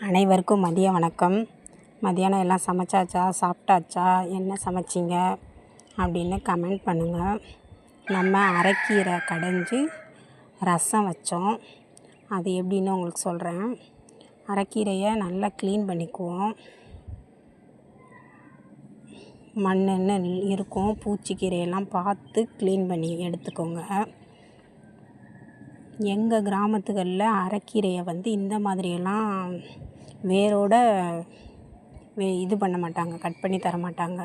அனைவருக்கும் மதிய வணக்கம். மதியானம் எல்லாம் சமைச்சாச்சா? சாப்பிட்டாச்சா? என்ன சமைச்சிங்க? அப்படின்னு கமெண்ட் பண்ணுங்கள் நம்ம அரைக்கீரை கடைஞ்சி ரசம் வச்சோம். அது எப்படின்னு உங்களுக்கு சொல்கிறேன் அரைக்கீரையை நல்லா க்ளீன் பண்ணிக்குவோம். மண்ணுன்னு இருக்கும். பூச்சிக்கீரையெல்லாம் பார்த்து க்ளீன் பண்ணி எடுத்துக்கோங்க. எங்கள் கிராமத்துகளில் அரைக்கீரையை வந்து இந்த மாதிரியெல்லாம் வேரோட வே இது பண்ண மாட்டாங்க கட் பண்ணி தர மாட்டாங்க.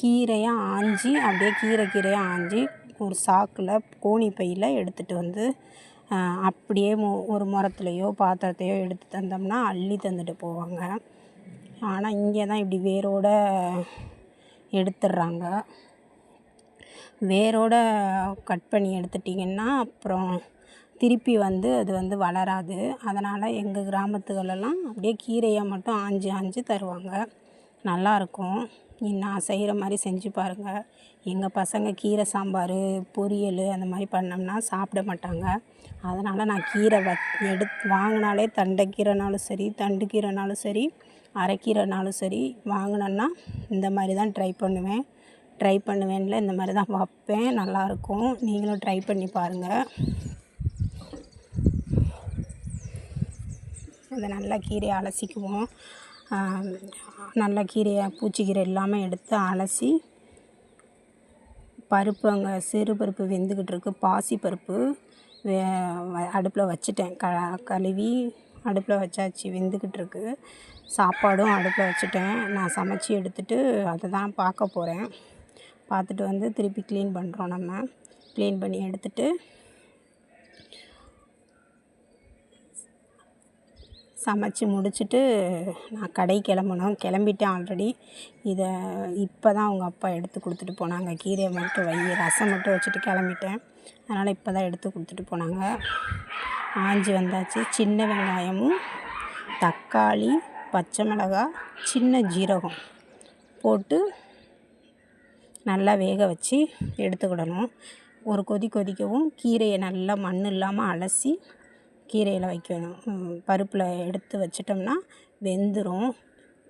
கீரையாக ஆஞ்சு அப்படியே கீரை கீரையாக ஆஞ்சு ஒரு சாக்கில் கோணி பையில் எடுத்துகிட்டு வந்து அப்படியே மு ஒரு முறத்துலையோ பாத்திரத்தையோ எடுத்து தந்தோம்னா அள்ளி தந்துட்டு போவாங்க. ஆனால் இங்கே தான் இப்படி வேரோட எடுத்துடுறாங்க வேரோட கட் பண்ணி எடுத்துட்டிங்கன்னா அப்புறம் திருப்பி வந்து அது வந்து வளராது. அதனால் எங்கள் கிராமத்துகளெல்லாம் அப்படியே கீரையை மட்டும் ஆஞ்சு ஆஞ்சு தருவாங்க. நல்லாயிருக்கும். நான் செய்கிற மாதிரி செஞ்சு பாருங்கள் எங்கள் பசங்க கீரை சாம்பார் பொரியல் அந்த மாதிரி பண்ணோம்னா சாப்பிட மாட்டாங்க. அதனால் நான் கீரை வ எடுத்து வாங்கினாலே தண்டைக்கீரைனாலும் சரி தண்டு கீரைனாலும் சரி அரைக்கீரைனாலும் சரி வாங்கினேன்னா இந்த மாதிரி தான் ட்ரை பண்ணுவேன். ட்ரை பண்ணுவேன்ல இந்த மாதிரி தான் வைப்பேன். நல்லாயிருக்கும். நீங்களும் ட்ரை பண்ணி பாருங்கள் அதை நல்லா கீரையை அலசிக்குவோம். நல்லா கீரையை பூச்சிக்கீரை இல்லாமல் எடுத்து அலசி பருப்பு அங்கே சிறு பருப்பு வெந்துக்கிட்டு இருக்குது பாசி பருப்பு வே அடுப்பில் வச்சுட்டேன். க கழுவி அடுப்பில் வச்சாச்சு வெந்துக்கிட்டு இருக்கு. சாப்பாடும் அடுப்பில் வச்சுட்டேன். நான் சமைச்சி எடுத்துகிட்டு அதை தான் பார்க்க போகிறேன் பார்த்துட்டு வந்து திருப்பி க்ளீன் பண்ணுறோம் நம்ம. க்ளீன் பண்ணி எடுத்துகிட்டு சமைச்சி முடிச்சுட்டு நான் கடைக்கு கிளம்பணும். கிளம்பிட்டேன் ஆல்ரெடி இதை இப்போ தான் அவங்க அப்பா எடுத்து கொடுத்துட்டு போனாங்க. கீரையை மட்டும் வை ரசம் மட்டும் வச்சுட்டு கிளம்பிட்டேன். அதனால் இப்போ தான் எடுத்து கொடுத்துட்டு போனாங்க. ஆஞ்சி வந்தாச்சு. சின்ன வெங்காயமும் தக்காளி பச்சை மிளகாய் சின்ன ஜீரகம் போட்டு நல்லா வேக வச்சு எடுத்துக்கிடணும். ஒரு கொதி கொதிக்கவும் கீரையை நல்லா மண் இல்லாமல் அலசி கீரையில் வைக்கணும். பருப்பில் எடுத்து வச்சிட்டோம்னா வெந்துடும்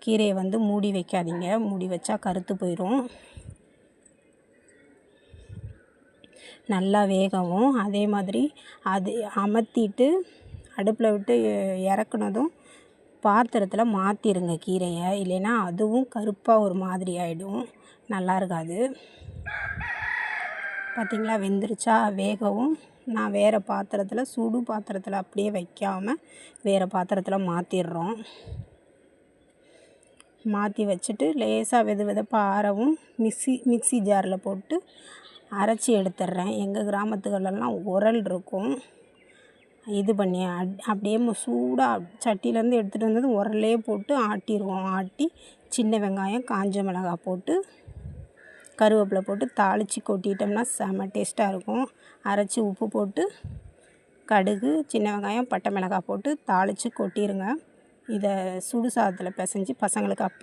கீரையை வந்து மூடி வைக்காதீங்க. மூடி வச்சா கருத்து போயிடும் நல்லா வேகவும். அதே மாதிரி அது அமர்த்திட்டு அடுப்பில் விட்டு இறக்குனதும் பாத்திரத்தில் மாற்றிடுங்க கீரையை. இல்லைன்னா அதுவும் கருப்பாக ஒரு மாதிரி ஆகிடும் நல்லா இருக்காது. பார்த்திங்களா வெந்துருச்சா? வேகவும். நான் வேறு பாத்திரத்தில் சுடு பாத்திரத்தில் அப்படியே வைக்காமல் வேறு பாத்திரத்தில் மாற்றிடுறோம் மாற்றி வச்சுட்டு லேசாக வெது வெதப்பாக ஆறவும் மிக்ஸி மிக்ஸி ஜாரில் போட்டு அரைச்சி எடுத்துடுறேன் எங்கள் கிராமத்துகளெல்லாம் உரல் இருக்கும். இது பண்ணி அட் அப்படியே சூடாக சட்டியிலேருந்து எடுத்துகிட்டு வந்தது உரலே போட்டு ஆட்டிடுவோம் ஆட்டி சின்ன வெங்காயம் காஞ்ச மிளகாய் போட்டு கருவேப்பிலை போட்டு தாளித்து கொட்டிட்டோம்னா செம டேஸ்ட்டாக இருக்கும். அரைச்சி உப்பு போட்டு கடுகு சின்ன வெங்காயம் பட்டை மிளகாய் போட்டு தாளித்து கொட்டிடுங்க இதை சுடு சாதத்தில் பிசைஞ்சி பசங்களுக்கு அப்